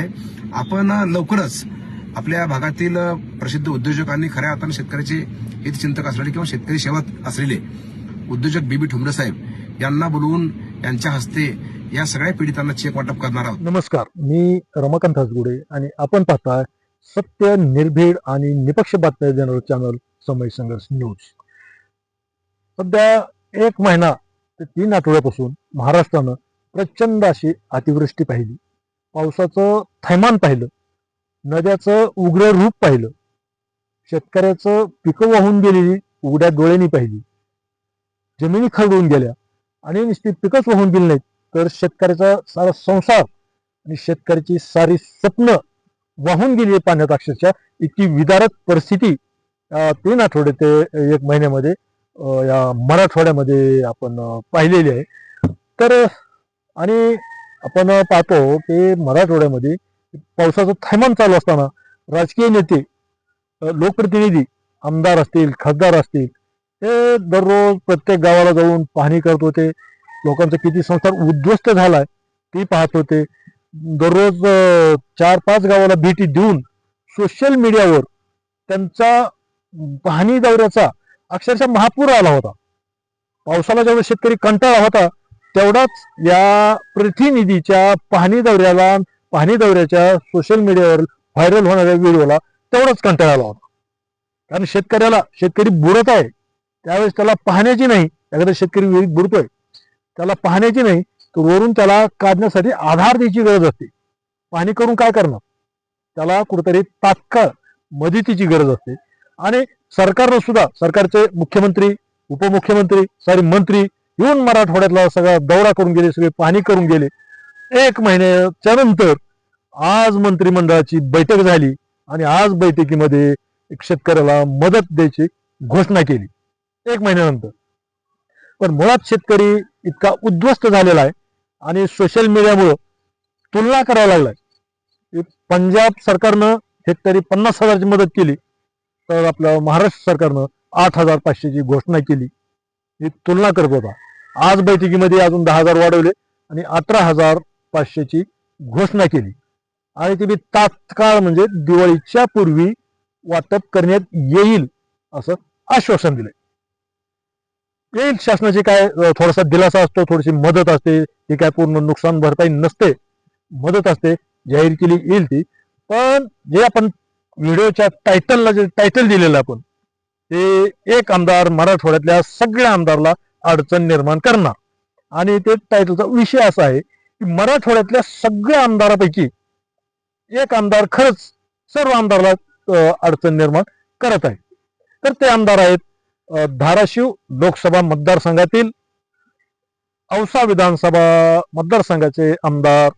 आहे. आपण लवकरच आपल्या भागातील प्रसिद्ध उद्योजकांनी खऱ्या अर्थानं शेतकऱ्याचे हितचिंतक असलेले किंवा शेतकरी सेवक असलेले उद्योजक बीबी ठुमरे साहेब यांना बोलवून यांच्या हस्ते या सगळ्या पीडितांना चेक वाटप करणार आहोत. नमस्कार. मी रमाकांत हसगुडे आणि आपण पाहताय सत्य निर्भीड आणि निपक्ष बातम्या देणारं चॅनल समय संघर्ष न्यूज. सध्या एक महिना ते तीन आठवड्यापासून महाराष्ट्रानं प्रचंड अशी अतिवृष्टी पाहिली. पावसाचं थैमान पाहिलं नद्याचं उग्र रूप पाहिलं शेतकऱ्याचं पिकं वाहून गेलेली उघड्या डोळ्यांनी पाहिली. जमिनी खरडून गेल्या आणि नुसती पिकंच वाहून गेली नाहीत. तर शेतकऱ्याचा सारा संसार आणि शेतकऱ्याची सारी स्वप्न वाहून गेली आहे पाण्यात अक्षरशः. इतकी विदारक परिस्थिती तीन आठवडे ते एक महिन्यामध्ये या मराठवाड्यामध्ये आपण पाहिलेली आहे. तर आणि आपण पाहतो की मराठवाड्यामध्ये पावसाचं थैमान चालू असताना राजकीय नेते लोकप्रतिनिधी आमदार असतील खासदार असतील ते दररोज प्रत्येक गावाला जाऊन पाहणी करत होते. लोकांचा किती संसार उद्ध्वस्त झालाय ती पाहत होते. दररोज चार पाच गावाला भेटी देऊन सोशल मीडियावर त्यांचा पाहणी दौऱ्याचा अक्षरशः महापूर आला होता. पावसाला जेवढा शेतकरी कंटाळा होता तेवढाच या प्रतिनिधीच्या पाहणी दौऱ्याला पाहणी दौऱ्याच्या सोशल मीडियावर व्हायरल होणाऱ्या व्हिडिओला तेवढाच कंटाळा आला होता. कारण शेतकऱ्याला शेतकरी बुडत आहे त्यावेळेस त्याला पाहण्याची नाही एखादा शेतकरी विहिरीत बुडतोय त्याला पाहण्याची नाही तर वरून त्याला काढण्यासाठी आधार द्यायची गरज असते. पाहणी करून काय करणार? त्याला कुठेतरी तात्काळ मदतीची गरज असते. आणि सरकारनं सुद्धा सरकारचे मुख्यमंत्री उपमुख्यमंत्री सॉरी मंत्री येऊन मराठवाड्यातला सगळा दौरा करून गेले सगळे पाहणी करून गेले. एक महिन्याच्या नंतर आज मंत्रिमंडळाची बैठक झाली आणि आज बैठकीमध्ये शेतकऱ्याला मदत द्यायची घोषणा केली. एक महिन्यानंतर. पण मुळात शेतकरी इतका उद्ध्वस्त झालेला आहे आणि सोशल मीडियामुळं तुलना करायला लागलाय. पंजाब सरकारनं हेक्टरी पन्नास हजारची मदत केली तर आपलं महाराष्ट्र सरकारनं आठ हजार पाचशेची घोषणा केली. ही तुलना करत होता. आज बैठकीमध्ये अजून दहा हजार वाढवले आणि अठरा हजार पाचशेची घोषणा केली. आणि ती तात्काळ म्हणजे दिवाळीच्या पूर्वी वाटप करण्यात येईल असं आश्वासन दिलं येईल शासनाची काय थोडासा दिलासा असतो थोडीशी मदत असते ही काय पूर्ण नुकसान भरपाई नसते मदत असते जाहीर केली येईल ती. पण जे आपण व्हिडिओच्या टायटलला जे टायटल दिलेलं आपण ते एक आमदार मराठवाड्यातल्या सगळ्या आमदारला अडचण निर्माण करणार. आणि ते टायटलचा विषय असा आहे की मराठवाड्यातल्या सगळ्या आमदारापैकी एक आमदार खरंच सर्व आमदारला अडचण निर्माण करत आहे. तर ते आमदार आहेत धाराशिव लोकसभा मतदारसंघातील औसा विधानसभा मतदारसंघाचे आमदार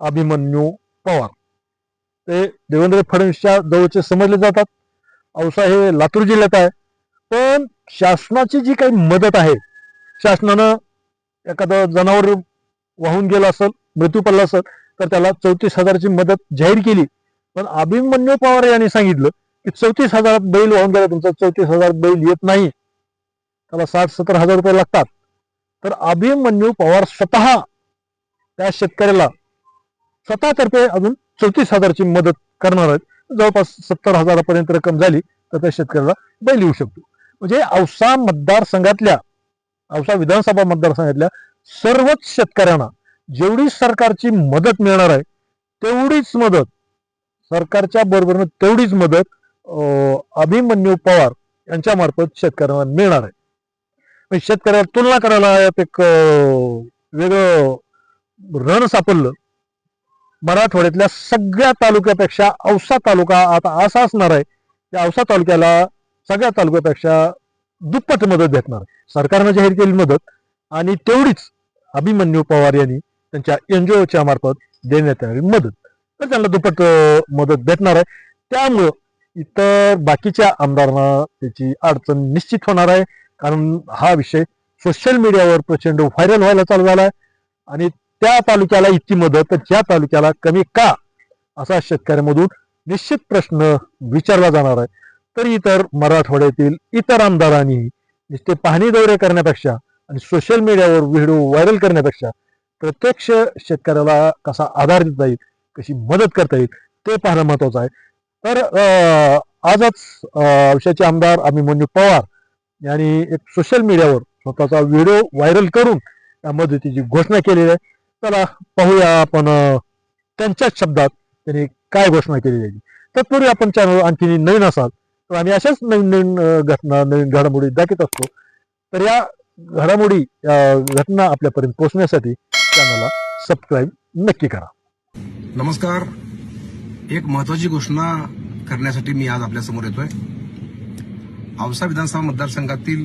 अभिमन्यू पवार. ते देवेंद्र फडणवीसच्या जवळचे समजले जातात. औसा हे लातूर जिल्ह्यात आहे. पण शासनाची जी काही मदत आहे शासनानं एखादं जनावर वाहून गेलं असेल मृत्यू पडला असेल तर त्याला चौतीस हजाराची मदत जाहीर केली. पण अभिमन्यू पवार यांनी सांगितलं की चौतीस हजारात बैल वाहून गेला तुमचा चौतीस हजार बैल येत नाही. त्याला साठ सत्तर हजार रुपये लागतात. तर अभिमन्यू पवार स्वतः त्या शेतकऱ्याला स्वतःतर्फे अजून चौतीस हजारची मदत करणार आहेत. जवळपास सत्तर हजारापर्यंत रक्कम झाली तर त्या शेतकऱ्याला बैल येऊ शकतो. म्हणजे औसा मतदारसंघातल्या औसा विधानसभा मतदारसंघातल्या सर्वच शेतकऱ्यांना जेवढी सरकारची मदत मिळणार आहे तेवढीच मदत सरकारच्या बरोबरनं तेवढीच मदत अं, अभिमन्यू पवार यांच्यामार्फत शेतकऱ्यांना मिळणार आहे. म्हणजे शेतकऱ्याला तुलना करायला यात एक वेगळं रण सापडलं. मराठवाड्यातल्या सगळ्या तालुक्यापेक्षा औसा तालुका आता असा असणार आहे की औसा तालुक्याला सगळ्या तालुक्यापेक्षा दुप्पट मदत भेटणार. सरकारनं जाहीर केली मदत आणि तेवढीच अभिमन्यू पवार यांनी त्यांच्या एनजीओच्या मार्फत देण्यात येणारी मदत. तर त्यांना दुप्पट मदत भेटणार आहे. त्यामुळं इतर बाकीच्या आमदारांना त्याची अडचण निश्चित होणार आहे. कारण हा विषय सोशल मीडियावर प्रचंड व्हायरल व्हायला चालू झाला आहे आणि त्या तालुक्याला इतकी मदत तर तालुक्याला कमी का? असा शेतकऱ्यांमधून निश्चित प्रश्न विचारला जाणार आहे. तर इतर मराठवाड्यातील इतर आमदारांनी नुसते पाहणी दौरे करण्यापेक्षा आणि सोशल मीडियावर व्हिडिओ व्हायरल करण्यापेक्षा प्रत्यक्ष शेतकऱ्याला कसा आधार देता येईल कशी मदत करता येईल ते पाहणं महत्वाचं आहे. तर आजच विषयाचे आमदार अभिमन्यू पवार यांनी एक सोशल मीडियावर स्वतःचा व्हिडिओ व्हायरल करून या मदतीची घोषणा केलेली आहे. चला पाहूया आपण त्यांच्याच शब्दात त्यांनी काय घोषणा केलेली आहे. तत्पूर्वी आपण चॅनल आणखी नवीन असाल आम्ही अशाच नवीन नवीन घटना नवीन घडामोडी दाखवत असतो तर या घडामोडी घटना आपल्यापर्यंत पोहोचण्यासाठी चॅनलला सबस्क्राईब नक्की करा. नमस्कार. एक महत्वाची घोषणा करण्यासाठी मी आज आपल्यासमोर येतोय. औसा विधानसभा मतदारसंघातील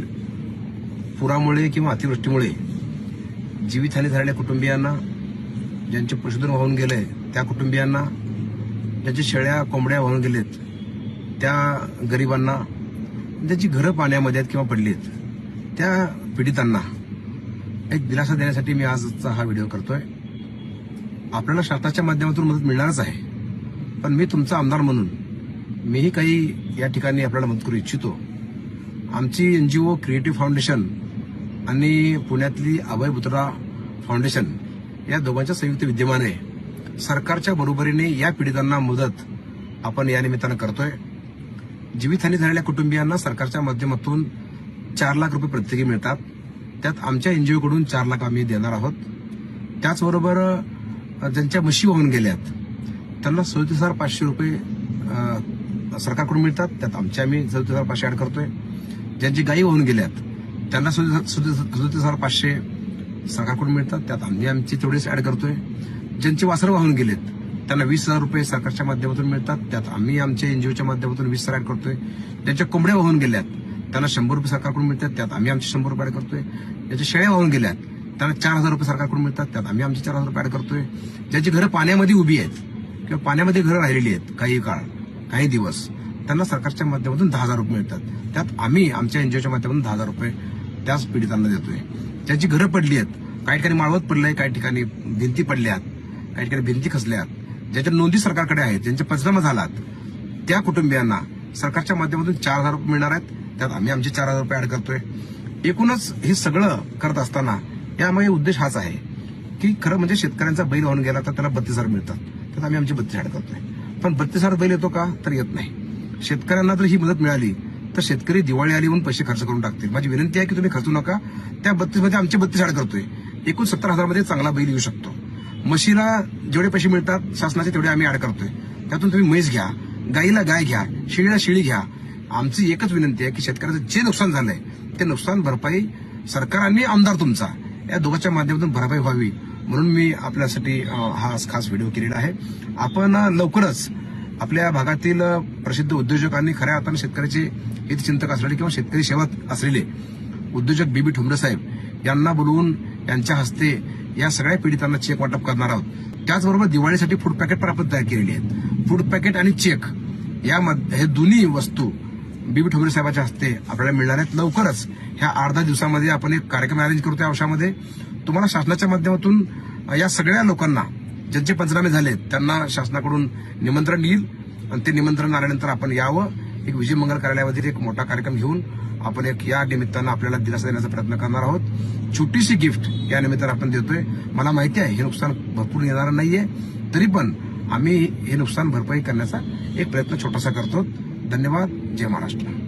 पुरामुळे किंवा अतिवृष्टीमुळे जीवितहानी झालेल्या कुटुंबियांना ज्यांचे पशुधन वाहून गेले त्या कुटुंबियांना ज्यांच्या शेळ्या कोंबड्या वाहून गेलेत त्या गरिबांना ज्यांची घरं पाण्यामध्ये आहेत किंवा पडली आहेत त्या पीडितांना एक दिलासा देण्यासाठी मी आजचा हा व्हिडिओ करतोय. आपल्याला शासनाच्या माध्यमातून मदत मिळणारच आहे पण मी तुमचा आमदार म्हणून मीही काही या ठिकाणी आपल्याला मदत करू इच्छितो. आमची N G O creative foundation आणि पुण्यातली अभय बुत्रा फाउंडेशन या दोघांच्या संयुक्त विद्यमाने सरकारच्या बरोबरीने या पीडितांना मदत आपण या निमित्तानं करतोय. जीवितहानी झालेल्या कुटुंबियांना सरकारच्या माध्यमातून चार लाख रुपये प्रत्येकी मिळतात. त्यात आमच्या एनजीओकडून चार लाख आम्ही देणार आहोत. त्याचबरोबर ज्यांच्या म्हशी वाहून गेल्यात त्यांना सदतीस हजार पाचशे रुपये सरकारकडून मिळतात. त्यात आमचे आम्ही सदतीस हजार पाचशे ऍड करतोय. ज्यांची गायी वाहून गेल्यात त्यांना सदतीस हजार पाचशे सरकारकडून मिळतात. त्यात आम्ही आमची तेवढेच ऍड करतोय. ज्यांचे वासरं वाहून गेलेत त्यांना वीस हजार रुपये सरकारच्या माध्यमातून मिळतात. त्यात आम्ही आमच्या एनजीओच्या माध्यमातून वीस हजार ऍड करतोय. ज्यांच्या कोंबड्या वाहून गेल्यात. त्यांना शंभर रुपये सरकारकडून मिळतात. त्यात आम्ही आमचे शंभर रुपये ऍड करतोय. ज्याच्या शेळ्या वाहून गेल्यात. त्यांना चार हजार रुपये सरकारकडून मिळतात. त्यात आम्ही आमचे चार हजार रुपये ऍड करतोय. ज्याची घरं पाण्यामध्ये उभी आहेत किंवा पाण्यामध्ये घरं राहिलेली आहेत काही काळ काही दिवस त्यांना सरकारच्या माध्यमातून दहा हजार रुपये मिळतात. त्यात आम्ही आमच्या एनजीओच्या माध्यमातून दहा हजार रुपये त्याच पीडितांना देतोय. ज्यांची घरं पडली आहेत काही ठिकाणी माळवत पडलंय काही ठिकाणी भिंती पडल्यात काही ठिकाणी भिंती खचल्यात ज्याच्या नोंदी सरकारकडे आहेत ज्यांचे पंचनामा झालात त्या कुटुंबियांना सरकारच्या माध्यमातून चार हजार रुपये मिळणार आहेत. त्यात आम्ही आमचे चार हजार रुपये ऍड करतोय. एकूणच हे सगळं करत असताना यामागे उद्देश हाच आहे की खरं म्हणजे शेतकऱ्यांचा बैल वाहून गेला तर त्याला बत्तीस हजार मिळतात. त्यात आम्ही आमचे बत्तीस ऍड करतोय. पण बत्तीस हजार बैल येतो का? तर येत नाही. शेतकऱ्यांना जर ही मदत मिळाली तर शेतकरी दिवाळी आली म्हणून पैसे खर्च करून टाकतील. माझी विनंती आहे की तुम्ही खर्चू नका. त्या बत्तीसमध्ये आमचे बत्तीस ऍड करतोय. एकूण सत्तर हजारमध्ये चांगला बैल येऊ शकतो. म्हशीला जेवढे पैसे मिळतात शासनाचे तेवढे आम्ही ऍड करतोय. त्यातून तुम्ही म्हैस घ्या गाईला गाय घ्या शेळीला शेळी घ्या. आमची एकच विनंती आहे की शेतकऱ्याचं जे नुकसान झालंय ते नुकसान भरपाई सरकार आणि आमदार तुमचा. या दोघांच्या माध्यमातून भरपाई व्हावी. म्हणून मी आपल्यासाठी हा खास व्हिडिओ केलेला आहे. आपण लवकरच आपल्या भागातील प्रसिद्ध उद्योजक आणि खऱ्या अर्थानं शेतकऱ्याचे हितचिंतक असलेले किंवा शेतकरी सेवक असलेले उद्योजक बीबी ठुमरे साहेब यांना बोलवून यांच्या हस्ते या सगळ्या पीडितांना चेक वाटप करणार आहोत. त्याचबरोबर दिवाळीसाठी फूड पॅकेट पण आपण तयार केलेली आहेत. फूड पॅकेट आणि चेक या हे दोन्ही वस्तू बीबी ठोंबरे साहेबांच्या हस्ते आपल्याला मिळणार आहेत. लवकरच ह्या आठ दहा दिवसामध्ये आपण एक कार्यक्रम अरेंज करतो या अंशामध्ये तुम्हाला शासनाच्या माध्यमातून या सगळ्या लोकांना ज्यांचे पंचनामे झाले त्यांना शासनाकडून निमंत्रण येईल. आणि ते निमंत्रण आल्यानंतर आपण यावं. एक विजय मंगल कार्यालयामध्ये एक मोठा कार्यक्रम घेऊन आपण एक या निमित्तानं आपल्याला दिलासा देण्याचा प्रयत्न करणार आहोत. छोटीशी गिफ्ट या निमित्तानं आपण देतोय. मला माहिती आहे हे नुकसान भरपूर येणार नाहीये. तरी पण आम्ही हे नुकसान भरपाई करण्याचा एक प्रयत्न छोटासा करतो. धन्यवाद. जय महाराष्ट्र.